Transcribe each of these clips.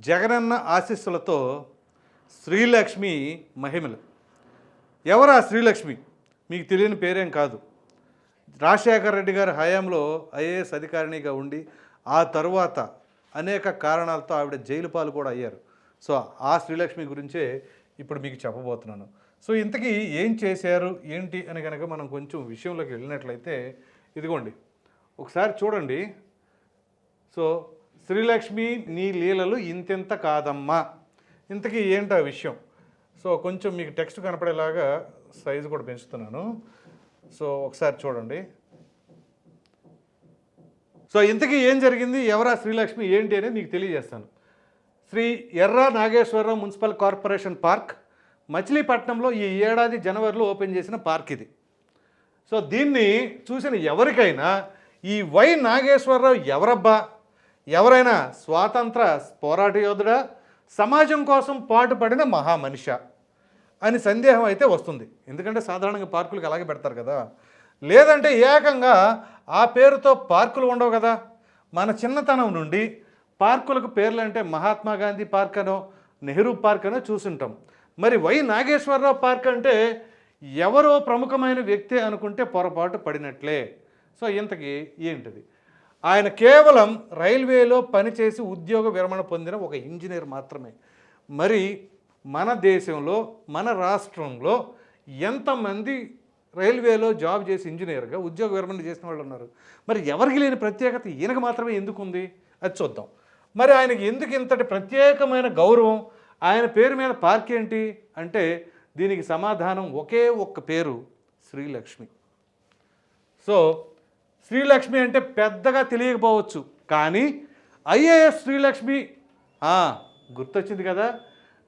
జగనన్న ఆశీస్సులతో శ్రీలక్ష్మి మహిమలు. ఎవరా శ్రీలక్ష్మి? మీకు తెలియని పేరేం కాదు. రాజశేఖర రెడ్డి గారి హయాంలో ఐఏఎస్ అధికారినిగా ఉండి ఆ తరువాత అనేక కారణాలతో ఆవిడ జైలు పాలు కూడా అయ్యారు. సో ఆ శ్రీలక్ష్మి గురించే ఇప్పుడు మీకు చెప్పబోతున్నాను. సో ఇంతకీ ఏం చేశారు? ఏంటి అని కనుక మనం కొంచెం విషయంలోకి వెళ్ళినట్లయితే ఇదిగోండి. ఒకసారి చూడండి. సో శ్రీలక్ష్మి నీ లీలలు ఇంతెంత కాదమ్మా. ఇంతకీ ఏంటి ఆ విషయం? సో కొంచెం మీకు టెక్స్ట్ కనపడేలాగా సైజు కూడా పెంచుతున్నాను. సో ఒకసారి చూడండి. సో ఇంతకీ ఏం జరిగింది? ఎవరా శ్రీలక్ష్మి? ఏంటి అనేది మీకు తెలియజేస్తాను. Sri Erra Nageswararao municipal corporation park మచిలీపట్నంలో ఈ ఏడాది జనవరిలో ఓపెన్ చేసిన పార్క్ ఇది. సో దీన్ని చూసిన ఎవరికైనా ఈ వై నాగేశ్వరరావు ఎవరబ్బా? ఎవరైనా స్వాతంత్ర పోరాట యోధుడా సమాజం కోసం పాటుపడిన మహామనిష అని సందేహం అయితే వస్తుంది. ఎందుకంటే సాధారణంగా పార్కులకు అలాగే పెడతారు కదా. లేదంటే ఏకంగా ఆ పేరుతో పార్కులు ఉండవు కదా. మన చిన్నతనం నుండి పార్కులకు పేర్లు అంటే మహాత్మా గాంధీ పార్క్ అనో నెహ్రూ పార్క్ అనో చూసుంటాం. మరి వై నాగేశ్వరరావు పార్క్ అంటే ఎవరో ప్రముఖమైన వ్యక్తి అనుకుంటే పొరపాటు పడినట్లే. సో ఇంతకీ ఏంటిది? ఆయన కేవలం రైల్వేలో పనిచేసి ఉద్యోగ విరమణ పొందిన ఒక ఇంజనీర్ మాత్రమే. మరి మన దేశంలో మన రాష్ట్రంలో ఎంతమంది రైల్వేలో జాబ్ చేసి ఇంజనీర్గా ఉద్యోగ విరమణ చేసిన వాళ్ళు ఉన్నారు? మరి ఎవరికి లేని ప్రత్యేకత ఈయనకు మాత్రమే ఎందుకు ఉంది అది చూద్దాం. మరి ఆయనకి ఎందుకు ఇంతటి ప్రత్యేకమైన గౌరవం? ఆయన పేరు మీద పార్క్ ఏంటి? అంటే దీనికి సమాధానం ఒకే ఒక్క పేరు శ్రీలక్ష్మి. సో శ్రీలక్ష్మి అంటే పెద్దగా తెలియకపోవచ్చు కానీ ఐఏఎస్ శ్రీలక్ష్మి గుర్తొచ్చింది కదా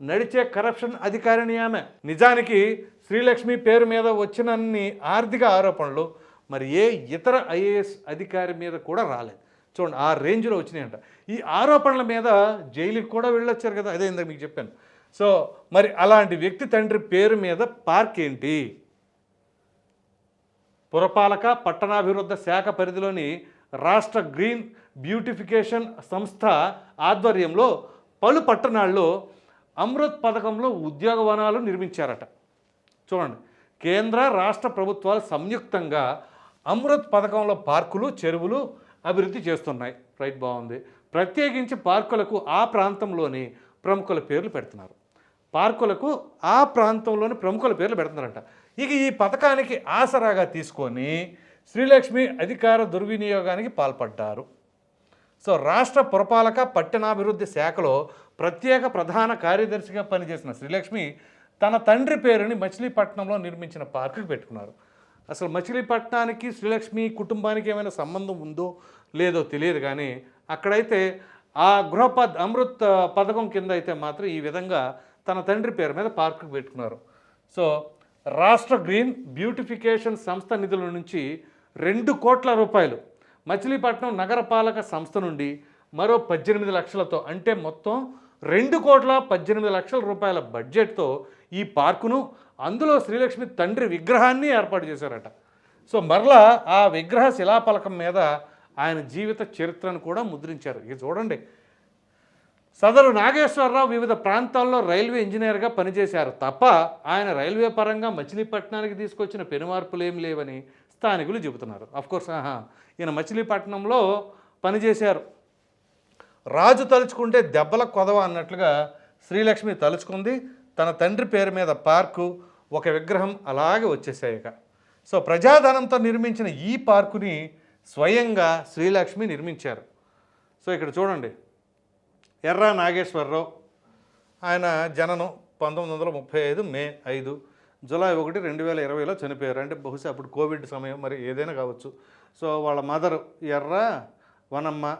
నడిచే కరప్షన్ అధికారిని ఆమె. నిజానికి శ్రీలక్ష్మి పేరు మీద వచ్చినన్ని ఆర్థిక ఆరోపణలు మరి ఏ ఇతర ఐఏఎస్ అధికారి మీద కూడా రాలేదు. చూడండి ఆ రేంజ్లో వచ్చినాయంట. ఈ ఆరోపణల మీద జైలుకి కూడా వెళ్ళొచ్చారు కదా అదే ఇందాక మీకు చెప్పాను. సో మరి అలాంటి వ్యక్తి తండ్రి పేరు మీద పార్క్ ఏంటి? పురపాలక పట్టణాభివృద్ధి శాఖ పరిధిలోని రాష్ట్ర గ్రీన్ బ్యూటిఫికేషన్ సంస్థ ఆధ్వర్యంలో పలు పట్టణాల్లో అమృత్ పథకంలో ఉద్యోగ వనాలు నిర్మించారట. చూడండి కేంద్ర రాష్ట్ర ప్రభుత్వాలు సంయుక్తంగా అమృత్ పథకంలో పార్కులు చెరువులు అభివృద్ధి చేస్తున్నాయి. రైట్ బాగుంది. ప్రత్యేకించి పార్కులకు ఆ ప్రాంతంలోని ప్రముఖుల పేర్లు పెడుతున్నారు. పార్కులకు ఆ ప్రాంతంలోని ప్రముఖుల పేర్లు పెడుతున్నారంట. ఇక ఈ పథకానికి ఆసరాగా తీసుకొని శ్రీలక్ష్మి అధికార దుర్వినియోగానికి పాల్పడ్డారు. సో రాష్ట్ర పురపాలక పట్టణాభివృద్ధి శాఖలో ప్రత్యేక ప్రధాన కార్యదర్శిగా పనిచేసిన శ్రీలక్ష్మి తన తండ్రి పేరుని మచిలీపట్నంలో నిర్మించిన పార్కుకి పెట్టుకున్నారు. అసలు మచిలీపట్నానికి శ్రీలక్ష్మి కుటుంబానికి ఏమైనా సంబంధం ఉందో లేదో తెలియదు కానీ అక్కడైతే ఆ గృహపద్ అమృత్ పథకం కింద అయితే మాత్రం ఈ విధంగా తన తండ్రి పేరు మీద పార్కుకి పెట్టుకున్నారు. సో రాష్ట్ర గ్రీన్ బ్యూటిఫికేషన్ సంస్థ నిధుల నుంచి రెండు కోట్ల రూపాయలు. మచిలీపట్నం నగరపాలక సంస్థ నుండి మరో పద్దెనిమిది లక్షలతో అంటే మొత్తం రెండు కోట్ల పద్దెనిమిది లక్షల రూపాయల బడ్జెట్తో ఈ పార్కును అందులో శ్రీలక్ష్మి తండ్రి విగ్రహాన్ని ఏర్పాటు చేశారట. సో మరలా ఆ విగ్రహ శిలాఫలకం మీద ఆయన జీవిత చరిత్రను కూడా ముద్రించారు. ఇది చూడండి సదరు నాగేశ్వరరావు వివిధ ప్రాంతాల్లో రైల్వే ఇంజనీర్గా పనిచేశారు. తప్ప ఆయన రైల్వే పరంగా మచిలీపట్నానికి తీసుకొచ్చిన పెనుమార్పులు ఏమి లేవని స్థానికులు చెబుతున్నారు. అఫ్కోర్స్ ఆహా ఈయన మచిలీపట్నంలో పనిచేశారు. రాజు తలుచుకుంటే దెబ్బల కొదవ అన్నట్లుగా శ్రీలక్ష్మి తలుచుకుంది. తన తండ్రి పేరు మీద పార్కు ఒక విగ్రహం అలాగే వచ్చేసాయిక సో ప్రజాధనంతో నిర్మించిన ఈ పార్కుని స్వయంగా శ్రీలక్ష్మి నిర్మించారు. సో ఇక్కడ చూడండి. ఎర్ర నాగేశ్వరరావు. ఆయన జననం పంతొమ్మిది వందల ముప్పై ఐదు మే ఐదు. జూలై ఒకటి రెండు వేల ఇరవైలో చనిపోయారు. అంటే బహుశా అప్పుడు కోవిడ్ సమయం మరి ఏదైనా కావచ్చు. సో వాళ్ళ మదర్ ఎర్ర వనమ్మ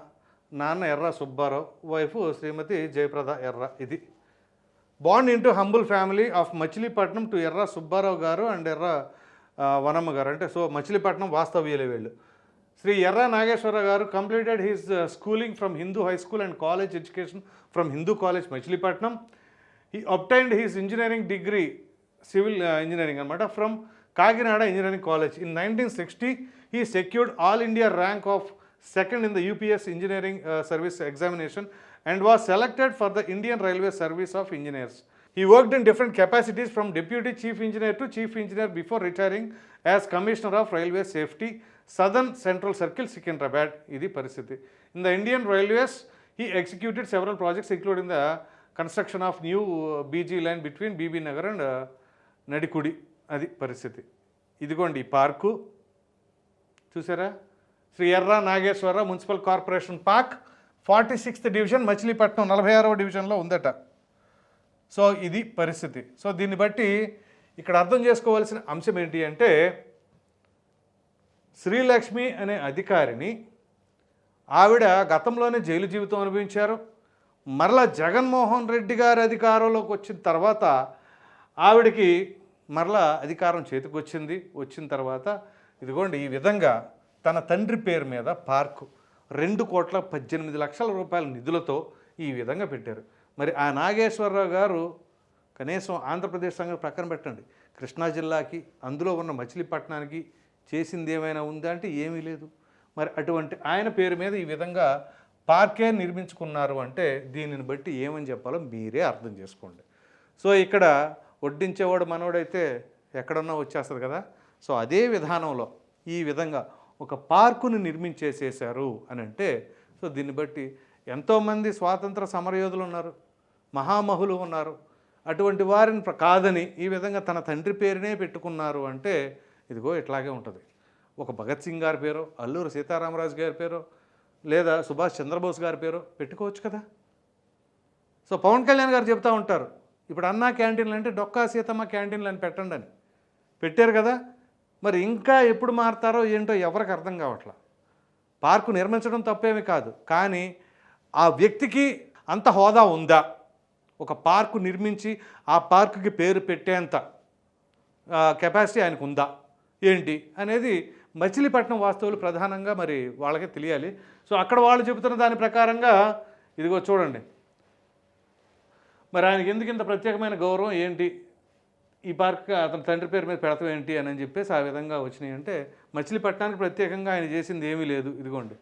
నాన్న ఎర్ర సుబ్బారావు వైఫ్ శ్రీమతి జయప్రద ఎర్ర ఇది. Bond into humble family of Machilipatnam to Yerra Subbarao garu and ఎర్ర వనమ్మ గారు. అంటే సో మచిలీపట్నం వాస్తవ్యులే వీళ్ళు. Shri Yerra Nageswara garu completed his schooling from Hindu high school and college education from Hindu college Machilipatnam he obtained his engineering degree civil engineering అనమాట from Kakinada engineering college in nineteen sixty he secured all India rank of second in the UPSC engineering service examination and was selected for the Indian railway service of engineers He worked in different capacities from deputy chief engineer to chief engineer before retiring as commissioner of railway safety, southern central circle Secunderabad ఇది పరిస్థితి in the Indian railways he executed several projects including the construction of new BG line between Bibi Nagar and Nadikudi అది పరిస్థితి ఇదిగోండి park చూసారా Shri Yerra Nageswara municipal corporation park forty sixth division Machilipatnam నలభై ఆరవ డివిజన్లో ఉందట. So ఇది పరిస్థితి. సో దీన్ని బట్టి ఇక్కడ అర్థం చేసుకోవాల్సిన అంశం ఏంటి అంటే శ్రీలక్ష్మి అనే అధికారిని ఆవిడ గతంలోనే జైలు జీవితం అనుభవించారు. మరలా జగన్మోహన్ రెడ్డి గారి అధికారంలోకి వచ్చిన తర్వాత ఆవిడకి మరలా అధికారం చేతికొచ్చింది వచ్చిన తర్వాత ఇదిగోండి ఈ విధంగా తన తండ్రి పేరు మీద పార్కు రెండు కోట్ల పద్దెనిమిది లక్షల రూపాయల నిధులతో ఈ విధంగా పెట్టారు. మరి ఆ నాగేశ్వరరావు గారు కనీసం ఆంధ్రప్రదేశ్ సంఘం ప్రక్కన పెట్టండి. కృష్ణా జిల్లాకి అందులో ఉన్న మచిలీపట్నానికి చేసింది ఏమైనా ఉందా అంటే ఏమీ లేదు. మరి అటువంటి ఆయన పేరు మీద ఈ విధంగా పార్కే నిర్మించుకున్నారు అంటే దీనిని బట్టి ఏమని చెప్పాలో మీరే అర్థం చేసుకోండి. సో ఇక్కడ వడ్డించేవాడు మనవడైతే ఎక్కడన్నా వచ్చేస్తుంది కదా. సో అదే విధానంలో ఈ విధంగా ఒక పార్కును నిర్మించేసేసారు అని అంటే సో దీన్ని బట్టి ఎంతోమంది స్వాతంత్ర సమరయోధులు ఉన్నారు మహామహులు ఉన్నారు. అటువంటి వారిని కాదని ఈ విధంగా తన తండ్రి పేరునే పెట్టుకున్నారు అంటే ఇదిగో ఇట్లాగే ఉంటుంది. ఒక భగత్ సింగ్ గారి పేరు అల్లూరు సీతారామరాజు గారి పేరు లేదా సుభాష్ చంద్రబోస్ గారి పేరు పెట్టుకోవచ్చు కదా? సో పవన్ కళ్యాణ్ గారు చెప్తూ ఉంటారు ఇప్పుడు అన్నా క్యాంటీన్లు అంటే డొక్కా సీతమ్మ క్యాంటీన్లు అని పెట్టండి అని. పెట్టారు కదా? మరి ఇంకా ఎప్పుడు మారుతారో ఏంటో ఎవరికి అర్థం కావట్లా? పార్కు నిర్మించడం తప్పేమీ కాదు కానీ ఆ వ్యక్తికి అంత హోదా ఉందా? ఒక పార్కు నిర్మించి ఆ పార్కుకి పేరు పెట్టేంత కెపాసిటీ ఆయనకు ఉందా? ఏంటి అనేది మచిలీపట్నం వాస్తవులు ప్రధానంగా మరి వాళ్ళకే తెలియాలి. సో అక్కడ వాళ్ళు చెబుతున్న దాని ప్రకారంగా ఇదిగో చూడండి. మరి ఆయనకి ఎందుకు ఇంత ప్రత్యేకమైన గౌరవం? ఏంటి? ఈ పార్క్ అతని తండ్రి పేరు మీద పెడతాం ఏంటి అని చెప్పేసి ఆ విధంగా వచ్చినాయి అంటే మచిలీపట్నానికి ప్రత్యేకంగా ఆయన చేసింది ఏమీ లేదు. ఇదిగోండి.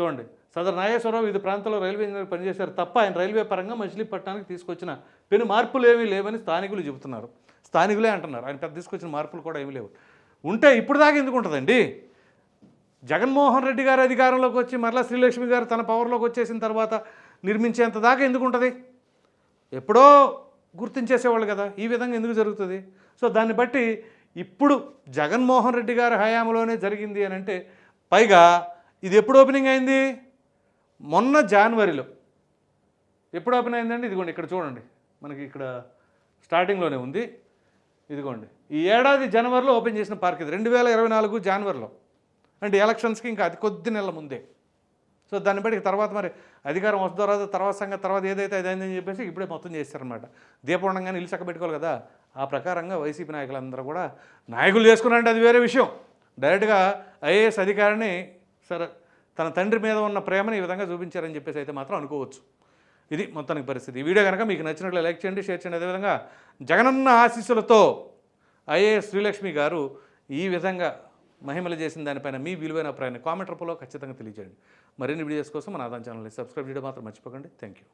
చూడండి. సదర్ నాగేశ్వరరావు వివిధ ప్రాంతాల్లో రైల్వే ఇంజనీర్ పనిచేశారు తప్ప ఆయన రైల్వే పరంగా మచిలీపట్నానికి తీసుకొచ్చిన పెను మార్పులు ఏమీ లేవని స్థానికులు చెబుతున్నారు. స్థానికులే అంటున్నారు. ఆయన పెద్ద తీసుకొచ్చిన మార్పులు కూడా ఏమీ లేవు. ఉంటే ఇప్పుడు దాకా ఎందుకు ఉంటుందండి? జగన్మోహన్ రెడ్డి గారు అధికారంలోకి వచ్చి మరలా శ్రీలక్ష్మి గారు తన పవర్లోకి వచ్చేసిన తర్వాత నిర్మించేంత దాకా ఎందుకు ఉంటుంది? ఎప్పుడో గుర్తించేసేవాళ్ళు కదా ఈ విధంగా ఎందుకు జరుగుతుంది? సో దాన్ని బట్టి ఇప్పుడు జగన్మోహన్ రెడ్డి గారి హయాంలోనే జరిగింది అని అంటే పైగా ఇది ఎప్పుడు ఓపెనింగ్ అయింది? మొన్న జనవరిలో. ఎప్పుడు ఓపెన్ అయిందండి? ఇదిగోండి ఇక్కడ చూడండి. మనకి ఇక్కడ స్టార్టింగ్లోనే ఉంది. ఇదిగోండి. ఈ ఏడాది జనవరిలో ఓపెన్ చేసిన పార్క్ ఇది. రెండు వేల ఇరవై నాలుగు జనవరిలో. అంటే ఎలక్షన్స్కి ఇంకా అది కొద్ది నెలల ముందే. సో దాన్ని బట్టి తర్వాత మరి అధికారం వస్తుందో రాదో తర్వాత సంగతి తర్వాత ఏదైతే అదైందని చెప్పేసి ఇప్పుడే మొత్తం చేస్తారనమాట దీపండంగానే ఇల్లు చక్కబెట్టుకోవాలి కదా. ఆ ప్రకారంగా వైసీపీ నాయకులందరూ కూడా నాయకులు చేసుకున్నారంటే అది వేరే విషయం. డైరెక్ట్గా ఐఏఎస్ అధికారిని సరే తన తండ్రి మీద ఉన్న ప్రేమని ఈ విధంగా చూపించారని చెప్పేసి అయితే మాత్రం అనుకోవచ్చు. ఇది మొత్తానికి పరిస్థితి. ఈ వీడియో కనుక మీకు నచ్చినట్లు లైక్ చేయండి షేర్ చేయండి. అదేవిధంగా జగనన్న ఆశీస్సులతో ఐఏఎస్ శ్రీలక్ష్మి గారు ఈ విధంగా మహిమలు చేసిన దానిపైన మీ విలువైన అభిప్రాయాన్ని కామెంట్ రూపంలో ఖచ్చితంగా తెలియజేయండి. మరిన్ని వీడియోస్ కోసం మన ఆదాన్ ఛానల్ని సబ్స్క్రైబ్ చేయడం మాత్రం మర్చిపోకండి. Thank you